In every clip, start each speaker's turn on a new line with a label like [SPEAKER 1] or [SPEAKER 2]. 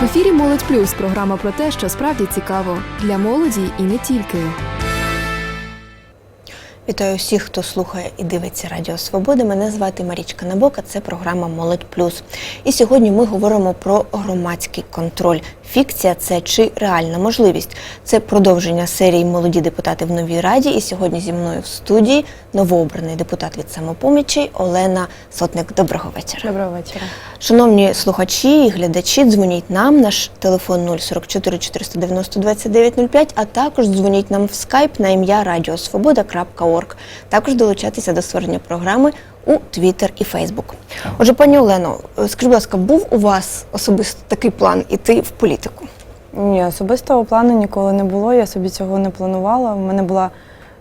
[SPEAKER 1] В ефірі Молодь Плюс програма про те, що справді цікаво для молоді і не тільки.
[SPEAKER 2] Вітаю всіх, хто слухає і дивиться Радіо Свободи. Мене звати Марічка Набока. Це програма Молодь Плюс. І сьогодні ми говоримо про громадський контроль. Фікція це чи реальна можливість. Це продовження серії Молоді депутати в новій раді. І сьогодні зі мною в студії новообраний депутат від самопомічі Олена Сотник. Доброго вечора.
[SPEAKER 3] Доброго вечора.
[SPEAKER 2] Шановні слухачі і глядачі, дзвоніть нам. Наш телефон 044 490 2905, а також дзвоніть нам в скайп на ім'я радіосвобода.орг. Також долучатися до створення програми у Твіттер і Фейсбук. Отже, пані Олено, скажіть, будь ласка, був у вас особисто такий план іти в політику?
[SPEAKER 3] Ні, особистого плану ніколи не було. Я собі цього не планувала. У мене була,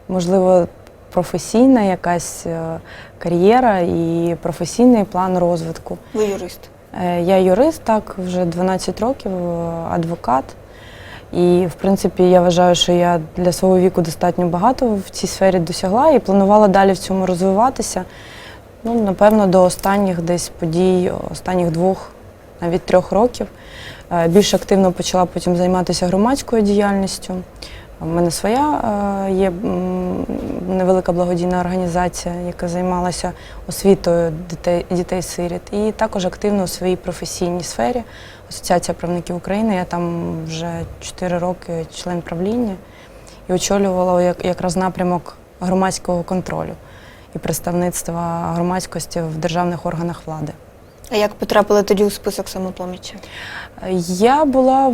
[SPEAKER 3] можливо, професійна якась е, кар'єра і професійний план розвитку.
[SPEAKER 2] Ви юрист.
[SPEAKER 3] Е, Я юрист, так, вже 12 років, е, адвокат. І, в принципі, я вважаю, що я для свого віку достатньо багато в цій сфері досягла і планувала далі в цьому розвиватися. Ну, напевно, до останніх десь подій, останніх двох, навіть трьох років. Е, Більш активно почала потім займатися громадською діяльністю. У мене своя е, є невелика благодійна організація, яка займалася освітою дітей, дітей-сиріт, і також активно у своїй професійній сфері. Асоціація правників України. Я там вже 4 роки член правління і очолювала якраз напрямок громадського контролю і представництва громадськості в державних органах влади.
[SPEAKER 2] А як потрапили тоді у список самопомічі?
[SPEAKER 3] Я була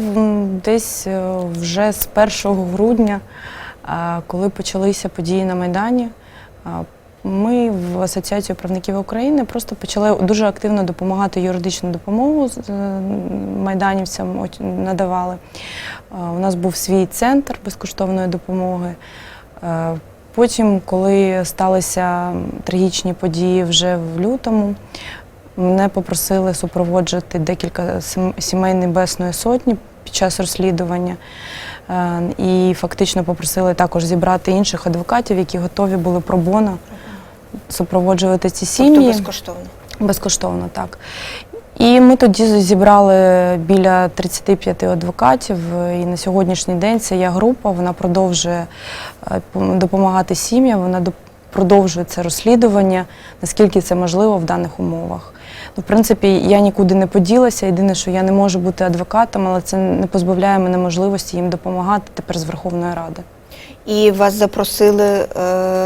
[SPEAKER 3] десь е, вже з 1 грудня, е, коли почалися події на Майдані. Е, Ми в Асоціацію правників України просто почали дуже активно допомагати юридичну допомогу майданівцям, надавали. У нас був свій центр безкоштовної допомоги. Потім, коли сталися трагічні події вже в лютому, Мене попросили супроводжувати декілька сімей Небесної Сотні під час розслідування. Е, І фактично попросили також зібрати інших адвокатів, які готові були пробоно супроводжувати ці
[SPEAKER 2] Тобто
[SPEAKER 3] сім'ї.
[SPEAKER 2] безкоштовно.
[SPEAKER 3] Безкоштовно, так. І ми тоді зібрали біля 35 адвокатів. І на сьогоднішній день це є група, вона продовжує е, допомагати сім'ям, вона продовжує це розслідування, наскільки це можливо в даних умовах. Ну, в принципі, я нікуди не поділася. Єдине, що я не можу бути адвокатом, але це не позбавляє мене можливості їм допомагати тепер з Верховної Ради.
[SPEAKER 2] І вас запросили. Е...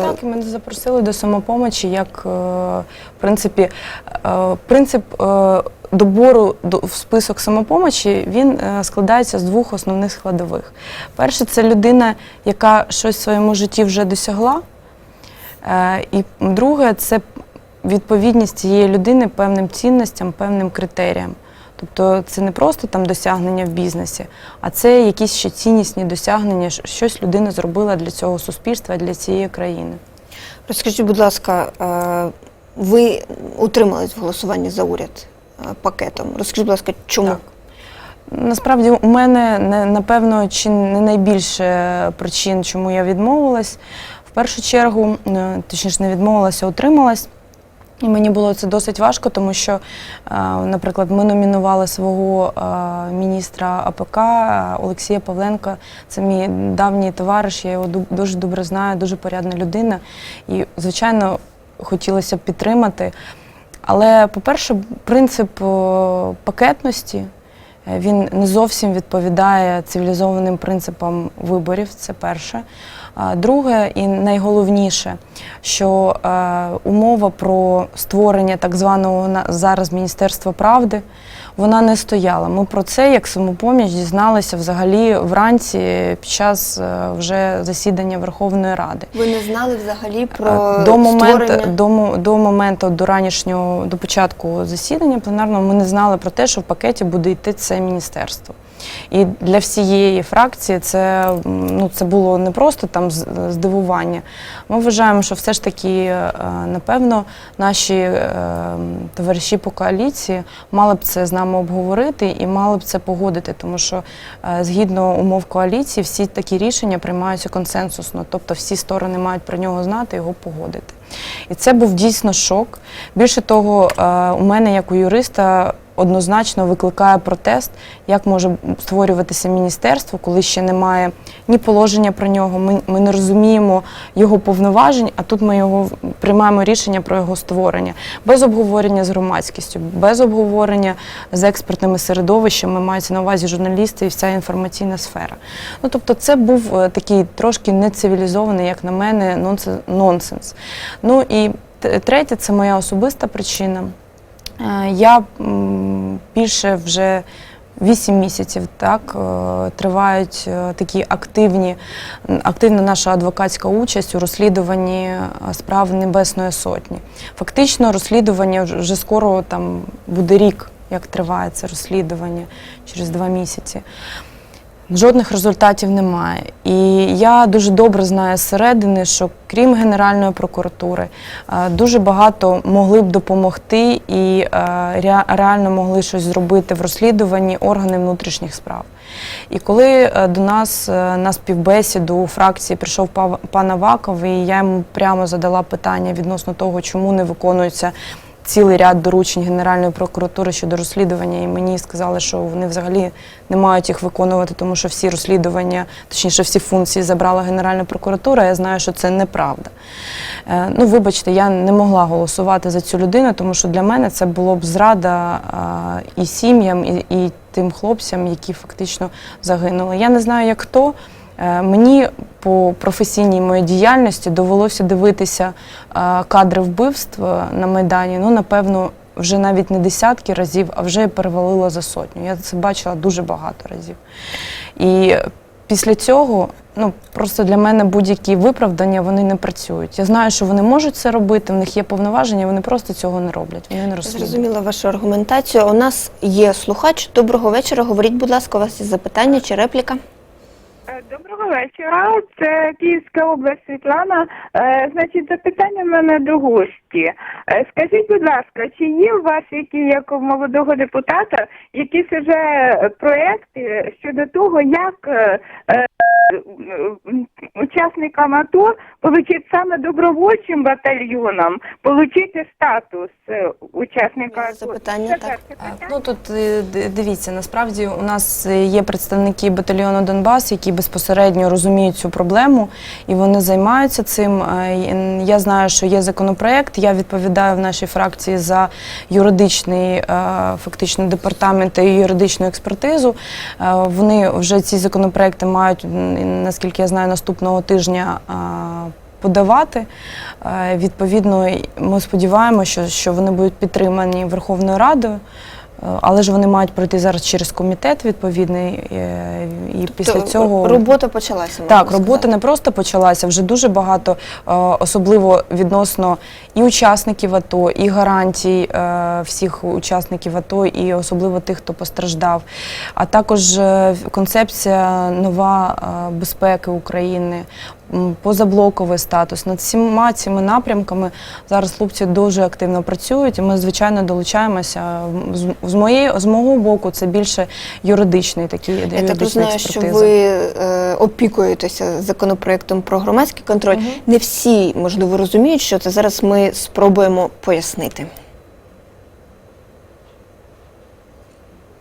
[SPEAKER 3] Так, мене запросили до самопомочі, як е, в принципі, е, принцип добору в список самопомочі він складається з двох основних складових. Перше, це людина, яка щось в своєму житті вже досягла. І друге, це відповідність цієї людини певним цінностям, певним критеріям. Тобто це не просто там досягнення в бізнесі, а це якісь ще ціннісні досягнення, щось людина зробила для цього суспільства, для цієї країни.
[SPEAKER 2] Розкажіть, будь ласка, е, ви утримались в голосуванні за уряд е, пакетом. Розкажіть, будь ласка, чому?
[SPEAKER 3] Так. Насправді у мене напевно чи не найбільше причин, чому я відмовилась. В першу чергу, е, точніше, не відмовилася, а утрималась. І мені було це досить важко, тому що, е, наприклад, ми номінували свого е, міністра АПК е, Олексія Павленка. Це мій давній товариш, я його дуже добре знаю, дуже порядна людина. І, звичайно, хотілося б підтримати. Але, по-перше, принцип пакетності він не зовсім відповідає цивілізованим принципам виборів. Це перше. Друге і найголовніше, що е, умова про створення так званого зараз Міністерства правди вона не стояла. Ми про це як самопоміч дізналися взагалі вранці під час е, вже засідання Верховної Ради.
[SPEAKER 2] Ви не знали взагалі про
[SPEAKER 3] Е, до моменту,
[SPEAKER 2] створення?
[SPEAKER 3] до, до моменту до ранішнього до початку засідання пленарного ми не знали про те, що в пакеті буде йти це міністерство. І для всієї фракції це, ну, це було не просто там здивування. Ми вважаємо, що все ж таки, е, напевно, наші е, товариші по коаліції мали б це з нами обговорити і мали б це погодити, тому що е, згідно умов коаліції всі такі рішення приймаються консенсусно, тобто всі сторони мають про нього знати, його погодити. І це був дійсно шок. Більше того, у мене, як у юриста, однозначно викликає протест, як може створюватися міністерство, коли ще немає ні положення про нього. Ми, ми не розуміємо його повноважень, а тут ми його приймаємо рішення про його створення без обговорення з громадськістю, без обговорення з експертними середовищами, мається на увазі журналісти і вся інформаційна сфера. Ну тобто, це був е, такий трошки нецивілізований, як на мене, нонсен- нонсенс. Ну і третє, це моя особиста причина. Е, Я більше вже вісім місяців так е, тривають е, такі активні, активна наша адвокатська участь у розслідуванні справ Небесної Сотні. Фактично, розслідування вже скоро там буде рік, як триває це розслідування через два місяці. Жодних результатів немає. І я дуже добре знаю зсередини, що крім Генеральної прокуратури, е, дуже багато могли б допомогти і е, реально могли щось зробити в розслідуванні органи внутрішніх справ. І коли е, до нас на співбесіду у фракції прийшов пан Аваков, і я йому прямо задала питання відносно того, чому не виконується цілий ряд доручень Генеральної прокуратури щодо розслідування, і мені сказали, що вони взагалі не мають їх виконувати, тому що всі розслідування, точніше, всі функції забрала Генеральна прокуратура. Я знаю, що це неправда. Е, Ну, вибачте, я не могла голосувати за цю людину, тому що для мене це було б зрада е, і сім'ям, і, і тим хлопцям, які фактично загинули. Я не знаю, як хто. Е, Мені по професійній моїй діяльності довелося дивитися е, кадри вбивств е, на Майдані. Ну, напевно, вже навіть не десятки разів, а вже перевалило за сотню. Я це бачила дуже багато разів. І після цього, ну просто для мене будь-які виправдання вони не працюють. Я знаю, що вони можуть це робити, в них є повноваження, вони просто цього не роблять. Вони не розслідують.
[SPEAKER 2] Зрозуміла вашу аргументацію. У нас є слухач. Доброго вечора. Говоріть, будь ласка, у вас є запитання чи репліка?
[SPEAKER 4] Е, Доброго вечора. Це Київська область Світлана. Е, Значить, запитання в мене до гості. Е, Скажіть, будь ласка, чи є у вас які, як у молодого депутата, якісь уже проекти щодо того, як е, е, учасникам АТО отримати саме добровольчим батальйоном, отримати статус е, учасника АТО?
[SPEAKER 2] Запитання,
[SPEAKER 4] Це
[SPEAKER 2] так.
[SPEAKER 4] перше питання.
[SPEAKER 3] Ну тут е, дивіться, насправді у нас е, є представники батальйону Донбас, які безпосередньо розуміють цю проблему і вони займаються цим. Е, Я знаю, що є законопроект. Я відповідаю в нашій фракції за юридичний е, фактично департамент і юридичну експертизу. Е, Вони вже ці законопроекти мають, наскільки я знаю, наступного тижня. Подавати Е, відповідно, ми сподіваємося, що, вони будуть підтримані Верховною Радою, але ж вони мають пройти зараз через комітет відповідний, е, і після
[SPEAKER 2] Тобто
[SPEAKER 3] цього
[SPEAKER 2] робота почалася.
[SPEAKER 3] так, робота
[SPEAKER 2] сказати.
[SPEAKER 3] не просто почалася, вже дуже багато, е, особливо відносно і учасників АТО, і гарантій е, всіх учасників АТО, і особливо тих, хто постраждав. А також концепція нова безпеки України. Позаблоковий статус над всіма цими напрямками зараз хлопці дуже активно працюють. І ми звичайно долучаємося. З, з моєї з мого боку, це більше юридичний такий
[SPEAKER 2] Я так розумію, що ви е, опікуєтеся законопроектом про громадський контроль.
[SPEAKER 3] Мгм.
[SPEAKER 2] Не всі, можливо, розуміють, що це зараз ми спробуємо пояснити.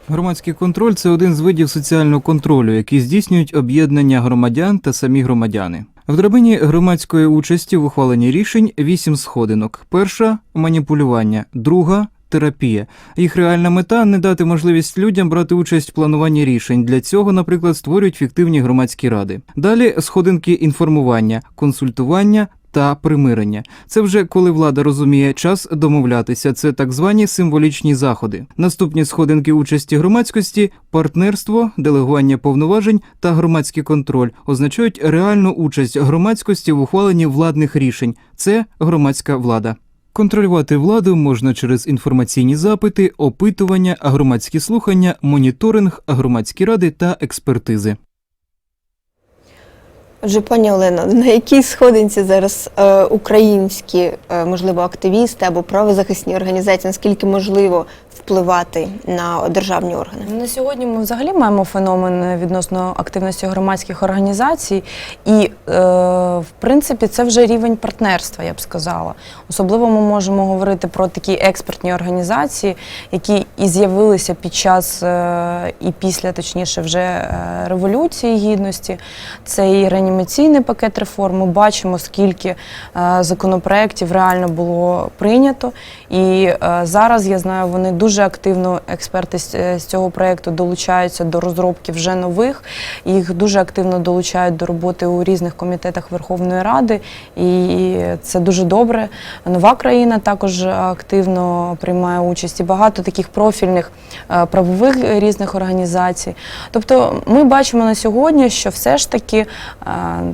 [SPEAKER 5] Громадський контроль це один з видів соціального контролю, який здійснюють об'єднання громадян та самі громадяни. В драбині громадської участі в ухваленні рішень вісім сходинок: перша маніпулювання, друга терапія. Їх реальна мета не дати можливість людям брати участь в плануванні рішень. Для цього, наприклад, створюють фіктивні громадські ради. Далі сходинки інформування, консультування. Та примирення це вже коли влада розуміє час домовлятися. Це так звані символічні заходи. Наступні сходинки участі громадськості, партнерство, делегування повноважень та громадський контроль означають реальну участь громадськості в ухваленні владних рішень. Це громадська влада. Контролювати владу можна через інформаційні запити, опитування, громадські слухання, моніторинг, громадські ради та експертизи.
[SPEAKER 2] Отже, пані Олено, на якій сходинці зараз е, українські, е, можливо, активісти або правозахисні організації, наскільки можливо, впливати на державні органи?
[SPEAKER 3] На сьогодні ми взагалі маємо феномен відносно активності громадських організацій, і е, в принципі це вже рівень партнерства, я б сказала. Особливо ми можемо говорити про такі експертні організації, які і з'явилися під час е, і після, точніше, вже е, революції гідності. Це і реанімаційний пакет реформ. Ми бачимо, скільки законопроєктів реально було прийнято. І зараз я знаю, вони дуже активно, експерти з, е, цього проєкту долучаються до розробки вже нових. Їх дуже активно долучають до роботи у різних комітетах Верховної Ради, і це дуже добре. Нова країна також активно приймає участь і багато таких профільних е, правових різних організацій. Тобто, ми бачимо на сьогодні, що все ж таки, е,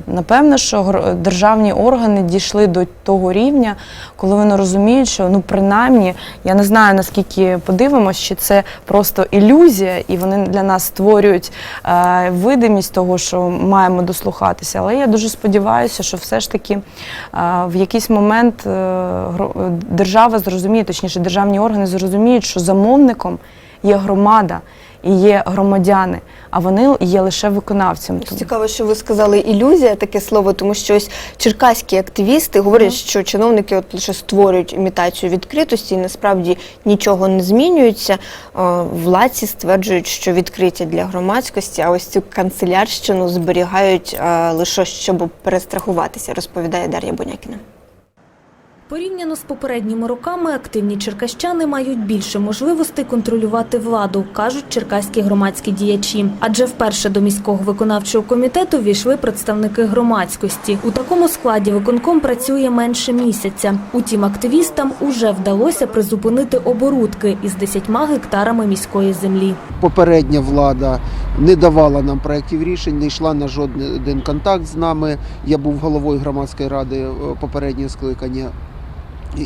[SPEAKER 3] напевно, що державні органи дійшли до того рівня, коли вони розуміють, що ну принаймні, я не знаю наскільки подивимось, чи це просто ілюзія, і вони для нас створюють е, видимість того, що маємо дослухатися. Але я дуже сподіваюся, що все ж таки е, в якийсь момент е, держава зрозуміє, точніше, державні органи зрозуміють, що замовником є громада є громадяни, а вони є лише виконавцем. Тому-
[SPEAKER 2] Цікаво, що ви сказали ілюзія таке слово, тому що ось черкаські активісти говорять, що чиновники от лише створюють імітацію відкритості, і насправді нічого не змінюється. Е, Владці стверджують, що відкриття для громадськості, а ось цю канцелярщину зберігають е, лише щоб перестрахуватися, розповідає Дар'я Бонякіна.
[SPEAKER 6] Порівняно з попередніми роками активні черкащани мають більше можливостей контролювати владу, кажуть черкаські громадські діячі. Адже вперше до міського виконавчого комітету війшли представники громадськості. У такому складі виконком працює менше місяця. Утім, активістам уже вдалося призупинити оборудки із 10 гектарами міської землі.
[SPEAKER 7] попередня влада не давала нам проєктів рішень, не йшла на жоден контакт з нами. Я був головою громадської ради е, попереднього скликання.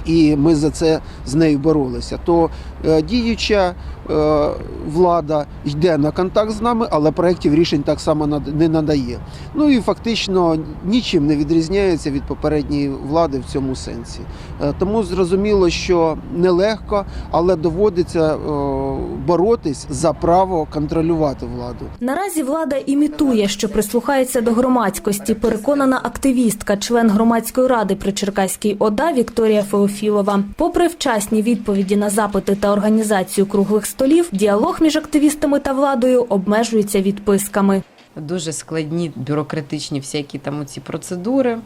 [SPEAKER 7] І ми за це з нею боролися. То е, діюча е, влада йде на контакт з нами, але проєктів рішень так само не надає. Ну і фактично нічим не відрізняється від попередньої влади в цьому сенсі. Е, Тому зрозуміло, що нелегко, але доводиться боротись за право контролювати владу.
[SPEAKER 6] Наразі влада імітує, що прислухається до громадськості. Переконана активістка, член громадської ради при Черкаській ОДА Вікторія Феофілова. Попри вчасні відповіді на запити та організацію круглих столів, діалог між активістами та владою обмежується відписками.
[SPEAKER 8] дуже складні бюрократичні всякі там ці процедури.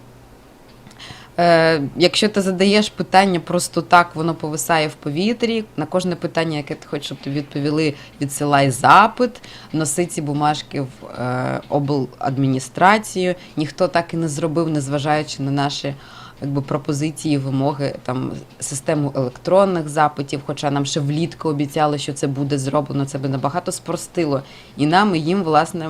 [SPEAKER 8] Е, якщо ти задаєш питання просто так, воно повисає в повітрі. На кожне питання, яке ти хочеш, щоб тобі відповіли, відсилай запит, носи ці бумажки в е, обладміністрацію. Ніхто так і не зробив, незважаючи на наші якби, пропозиції, вимоги, там, систему електронних запитів, хоча нам ще влітку обіцяли, що це буде зроблено, це би набагато спростило і нам, і їм, власне,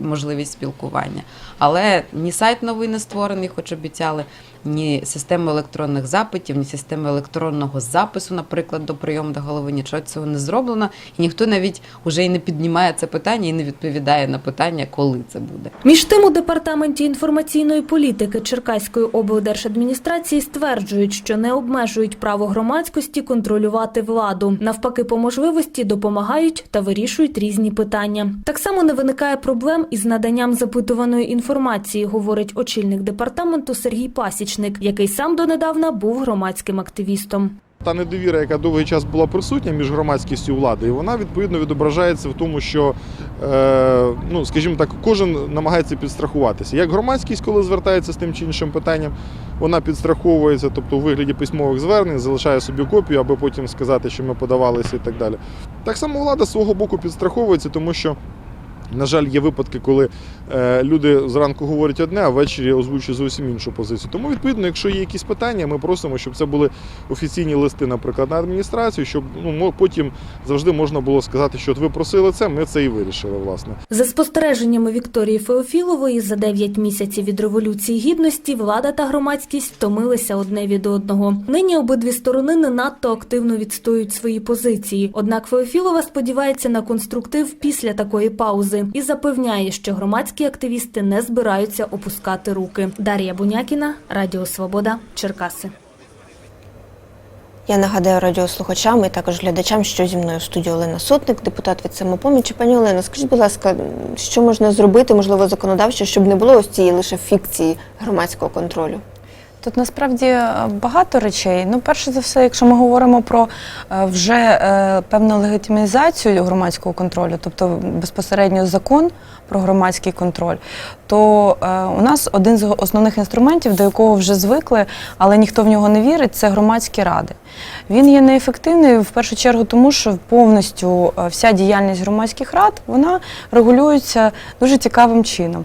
[SPEAKER 8] можливість спілкування. Але ні сайт новий не створений, хоч обіцяли, ні система електронних запитів, ні система електронного запису, наприклад, до прийому до голови, нічого цього не зроблено. І ніхто навіть уже і не піднімає це питання і не відповідає на питання, коли це буде.
[SPEAKER 6] Між тим, у департаменті інформаційної політики Черкаської облдержадміністрації стверджують, що не обмежують право громадськості контролювати владу. Навпаки, по можливості допомагають та вирішують різні питання. Так само не виникає проблем із наданням запитуваної інформації, говорить очільник департаменту Сергій Пасічник, який сам донедавна був громадським активістом.
[SPEAKER 9] Та недовіра, яка довгий час була присутня між громадськістю і владою, вона відповідно відображається в тому, що е, ну, скажімо так, кожен намагається підстрахуватися. Як громадськість, коли звертається з тим чи іншим питанням, вона підстраховується, тобто у вигляді письмових звернень, залишає собі копію, аби потім сказати, що ми подавалися і так далі. Так само влада свого боку підстраховується, тому що. На жаль, є випадки, коли е, люди зранку говорять одне, а ввечері озвучують зовсім іншу позицію. Тому, відповідно, якщо є якісь питання, ми просимо, щоб це були офіційні листи, наприклад, на адміністрацію, щоб ну потім завжди можна було сказати, що от ви просили це, ми це і вирішили, власне.
[SPEAKER 6] За спостереженнями Вікторії Феофілової, за 9 місяців від Революції Гідності влада та громадськість втомилися одне від одного. Нині обидві сторони не надто активно відстоюють свої позиції. Однак Феофілова сподівається на конструктив після такої паузи і запевняє, що громадські активісти не збираються опускати руки. Дар'я Бунякіна, Радіо Свобода, Черкаси.
[SPEAKER 2] Я нагадаю радіослухачам і також глядачам, що зі мною в студії Олена Сотник, депутат від самопомічі. Пані Олено, скажіть, будь ласка, що можна зробити, можливо, законодавчо, щоб не було ось цієї лише фікції громадського контролю?
[SPEAKER 3] Тут насправді е, багато речей. Ну, перше за все, якщо ми говоримо про е, вже е, певну легітимізацію громадського контролю, тобто безпосередньо закон про громадський контроль, то у нас один з основних інструментів, до якого вже звикли, але ніхто в нього не вірить, це громадські ради. Він є неефективний в першу чергу, тому що повністю вся діяльність громадських рад вона регулюється дуже цікавим чином.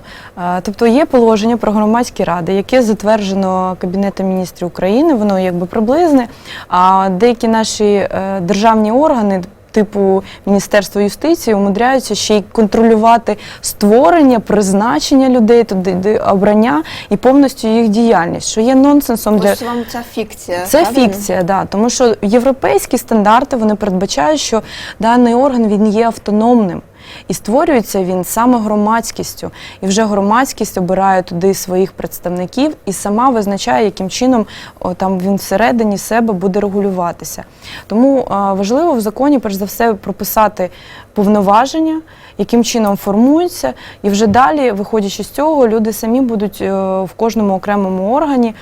[SPEAKER 3] Тобто є положення про громадські ради, яке затверджено Кабінетом міністрів України, воно якби приблизне. А деякі наші е, державні органи. Типу Міністерства юстиції умудряються ще й контролювати створення, призначення людей, туди обрання і повністю їх діяльність, що є нонсенсом для
[SPEAKER 2] Ось вам ця фікція.
[SPEAKER 3] це
[SPEAKER 2] правильно?
[SPEAKER 3] фікція, да, тому що європейські стандарти вони передбачають, що даний орган він є автономним. І створюється він саме громадськістю, і вже громадськість обирає туди своїх представників і сама визначає, яким чином о, там він всередині себе буде регулюватися. Тому а, важливо в законі, перш за все, прописати повноваження, яким чином формуються, і вже далі, виходячи з цього, люди самі будуть е, в кожному окремому органі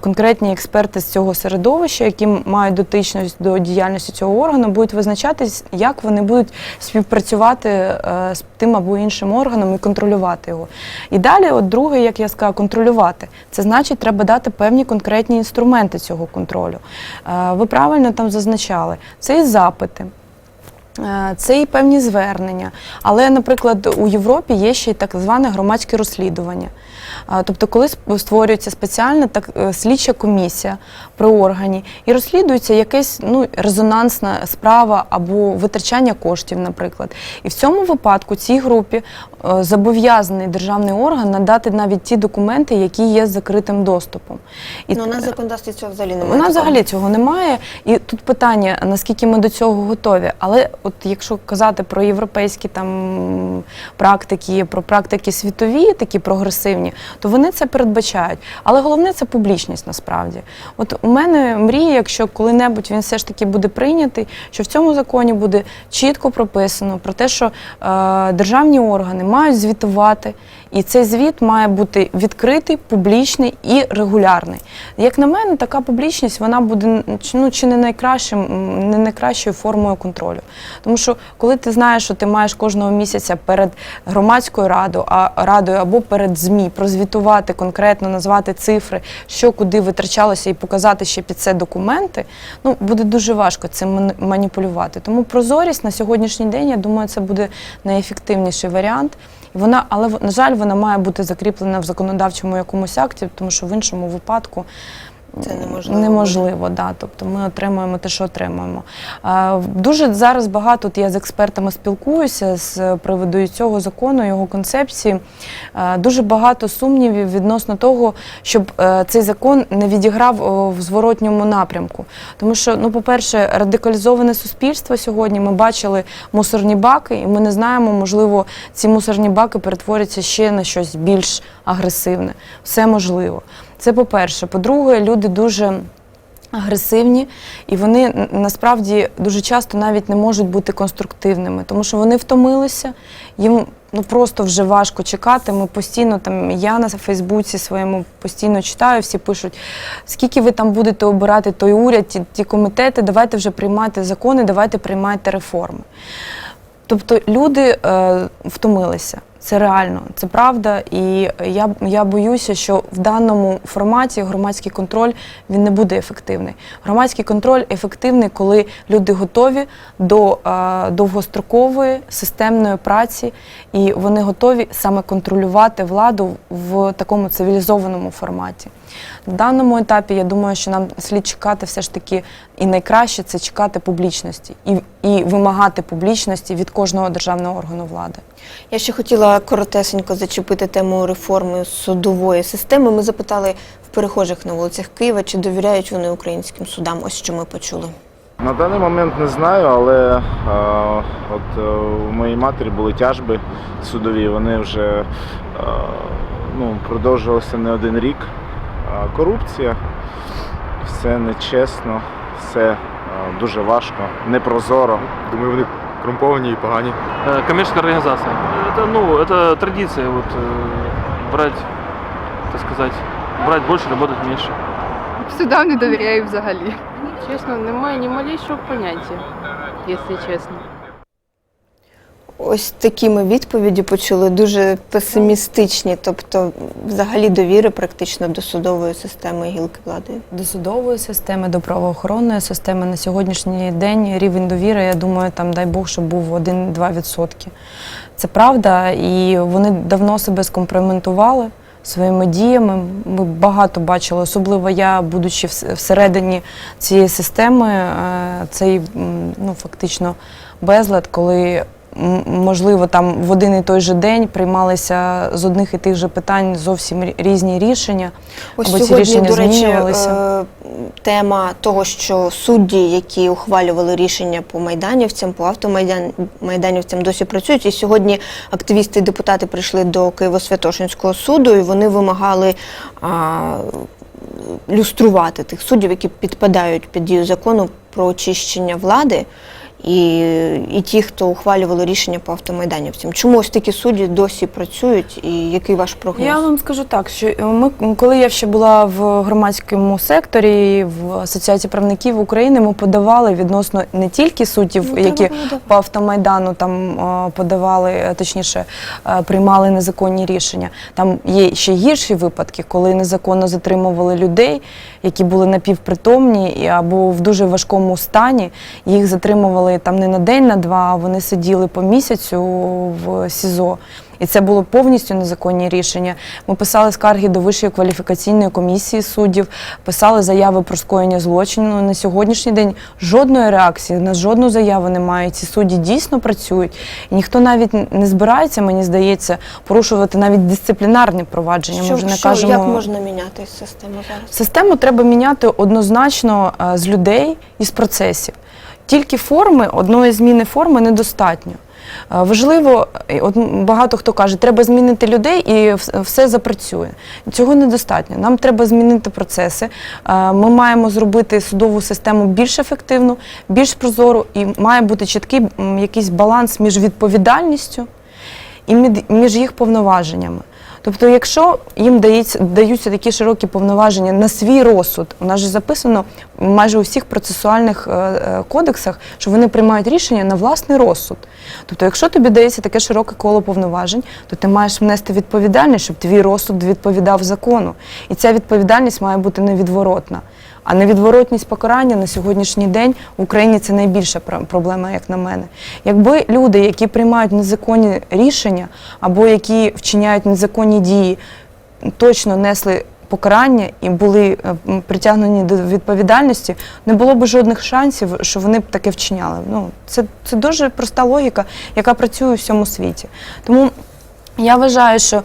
[SPEAKER 3] конкретні експерти з цього середовища, які мають дотичність до діяльності цього органу, будуть визначатись, як вони будуть співпрацювати е, з тим або іншим органом і контролювати його. І далі, от друге, як я сказала, контролювати. Це значить, треба дати певні конкретні інструменти цього контролю. Е, Ви правильно там зазначали, це і запити. Е, Це і певні звернення. Але, наприклад, у Європі є ще й так зване громадське розслідування. Е, Тобто, коли створюється спеціальна так, е, слідча комісія при органі і розслідується якась ну, резонансна справа або витрачання коштів, наприклад. І в цьому випадку цій групі зобов'язаний державний орган надати навіть ті документи, які є з закритим доступом. І
[SPEAKER 2] Ну, у нас законодавстві цього взагалі немає.
[SPEAKER 3] у нас взагалі цього немає, і тут питання, наскільки ми до цього готові. Але от якщо казати про європейські там практики, про практики світові, такі прогресивні, то вони це передбачають. Але головне це публічність насправді. От у мене мрія, якщо коли-небудь він все ж таки буде прийнятий, що в цьому законі буде чітко прописано про те, що е, державні органи мають звітувати, і цей звіт має бути відкритий, публічний і регулярний. Як на мене, така публічність вона буде ну, чи не найкращим, не найкращою формою контролю. Тому що коли ти знаєш, що ти маєш кожного місяця перед громадською радою, а радою або перед ЗМІ прозвітувати конкретно, назвати цифри, що куди витрачалося, і показати ще під це документи, ну буде дуже важко цим маніпулювати. Тому прозорість на сьогоднішній день, я думаю, це буде найефективніший варіант. Вона, але на жаль, вона має бути закріплена в законодавчому якомусь акті, тому що в іншому випадку
[SPEAKER 2] Це неможливо
[SPEAKER 3] неможливо да. Тобто ми отримуємо те, що отримуємо. Дуже зараз багато от я з експертами спілкуюся з приводу цього закону, його концепції. Дуже багато сумнівів відносно того, щоб е, цей закон не відіграв в зворотньому напрямку. Тому що, ну, по-перше, радикалізоване суспільство сьогодні. Ми бачили мусорні баки, і ми не знаємо, можливо, ці мусорні баки перетворяться ще на щось більш агресивне. Все можливо. Це по-перше. По-друге, люди дуже агресивні, і вони насправді дуже часто навіть не можуть бути конструктивними, тому що вони втомилися, їм ну просто вже важко чекати. Ми постійно там, я на Фейсбуці своєму постійно читаю, всі пишуть, скільки ви там будете обирати той уряд, ті, ті комітети, давайте вже приймайте закони, давайте приймайте реформи. Тобто люди е, втомилися. Це реально, це правда. І я, я боюся, що в даному форматі громадський контроль він не буде ефективний. Громадський контроль ефективний, коли люди готові до е, довгострокової системної праці, і вони готові саме контролювати владу в такому цивілізованому форматі. В даному етапі я думаю, що нам слід чекати все ж таки, і найкраще це чекати публічності і, і вимагати публічності від кожного державного органу влади.
[SPEAKER 2] Я ще хотіла коротесенько зачепити тему реформи судової системи. Ми запитали в перехожих на вулицях Києва, чи довіряють вони українським судам. Ось що ми почули.
[SPEAKER 10] На даний момент не знаю, але е, от е, у моїй матері були тяжби судові. Вони вже е, ну, продовжувалися не один рік. Е, корупція, все нечесно, все е, дуже важко, непрозоро.
[SPEAKER 11] Думаю, вони корумповані і погані.
[SPEAKER 12] Э, коммерческая организация. Это, ну, это традиция, вот, э, брать, так сказать, брать больше, работать меньше.
[SPEAKER 13] Судам не довіряю взагалі. Чесно, немає ні малейшого поняття, якщо чесно.
[SPEAKER 2] Ось такі ми відповіді почули дуже песимістичні, тобто взагалі довіри практично до судової системи гілки влади.
[SPEAKER 3] До судової системи, до правоохоронної системи на сьогоднішній день рівень довіри, я думаю, там дай Бог, щоб був 1-2%. Це правда, і вони давно себе скомпрометували своїми діями. Ми багато бачили, особливо я, будучи всередині цієї системи, е, цей ну, фактично безлад, коли. Можливо, там в один і той же день приймалися з одних і тих же питань зовсім різні рішення.
[SPEAKER 2] Ось
[SPEAKER 3] або ці рішення
[SPEAKER 2] до речі,
[SPEAKER 3] змінювалися.
[SPEAKER 2] е, тема того, що судді, які ухвалювали рішення по майданівцям, по автомайданівцям, досі працюють. І сьогодні активісти і депутати прийшли до Києво-Святошинського суду, і вони вимагали. А, Люструвати тих суддів, які підпадають під дію закону про очищення влади, і, і ті, хто ухвалювали рішення по автомайданівцям. Чому ось такі судді досі працюють, і який ваш прогноз?
[SPEAKER 3] Я вам скажу так, що ми, коли я ще була в громадському секторі, в Асоціації правників України, ми подавали відносно не тільки суддів,
[SPEAKER 2] Ну,
[SPEAKER 3] які
[SPEAKER 2] було
[SPEAKER 3] по автомайдану там е, подавали, е, точніше, е, приймали незаконні рішення. Там є ще гірші випадки, коли незаконно затримували людей, які були напівпритомні або в дуже важкому стані. Їх затримували там не на день, на два, вони сиділи по місяцю в СІЗО. І це було повністю незаконні рішення. Ми писали скарги до Вищої кваліфікаційної комісії суддів, писали заяви про скоєння злочину. На сьогоднішній день жодної реакції на жодну заяву немає. Ці судді дійсно працюють. І ніхто навіть не збирається, мені здається, порушувати навіть дисциплінарні провадження.
[SPEAKER 2] Що,
[SPEAKER 3] Ми вже не
[SPEAKER 2] що,
[SPEAKER 3] кажемо.
[SPEAKER 2] Як можна міняти систему зараз?
[SPEAKER 3] Систему треба міняти однозначно е, з людей і з процесів. Тільки форми, одної зміни форми недостатньо. Е, Важливо, е, от багато хто каже, треба змінити людей і все запрацює. Цього недостатньо. Нам треба змінити процеси. Е, Ми маємо зробити судову систему більш ефективну, більш прозору, і має бути чіткий якийсь баланс між відповідальністю і між їх повноваженнями. Тобто, якщо їм даються такі широкі повноваження на свій розсуд, у нас же записано майже у всіх процесуальних е, е, кодексах, що вони приймають рішення на власний розсуд. Тобто, якщо тобі дається таке широке коло повноважень, то ти маєш внести відповідальність, щоб твій розсуд відповідав закону. І ця відповідальність має бути невідворотна. А невідворотність покарання на сьогоднішній день в Україні це найбільша пр- проблема, як на мене. Якби люди, які приймають незаконні рішення або які вчиняють незаконні дії, точно несли покарання і були е, притягнені до відповідальності, не було б жодних шансів, що вони б таке вчиняли. Ну, це, це дуже проста логіка, яка працює у всьому світі. Тому я вважаю, що е,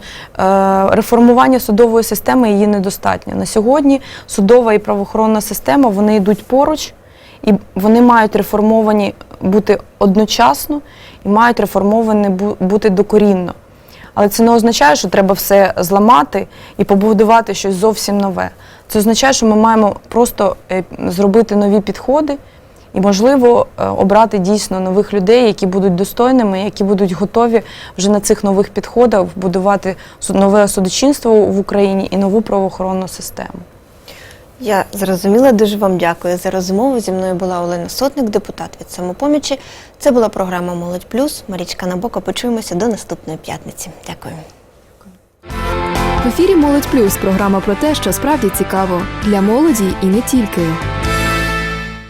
[SPEAKER 3] реформування судової системи її недостатньо. На сьогодні судова і правоохоронна система вони йдуть поруч, і вони мають реформовані бути одночасно і мають реформовані бу- бути докорінно. Але це не означає, що треба все зламати і побудувати щось зовсім нове. Це означає, що ми маємо просто е, зробити нові підходи і, можливо, е, обрати дійсно нових людей, які будуть достойними, які будуть готові вже на цих нових підходах будувати нове судочинство в Україні і нову правоохоронну систему.
[SPEAKER 2] Я зрозуміла, дуже вам дякую за розмову. Зі мною була Олена Сотник, депутат від самопомічі. Це була програма Молодь Плюс. Марічка Набока. Почуємося до наступної п'ятниці. Дякую.
[SPEAKER 1] В ефірі Молодь Плюс програма про те, що справді цікаво для молоді і не тільки.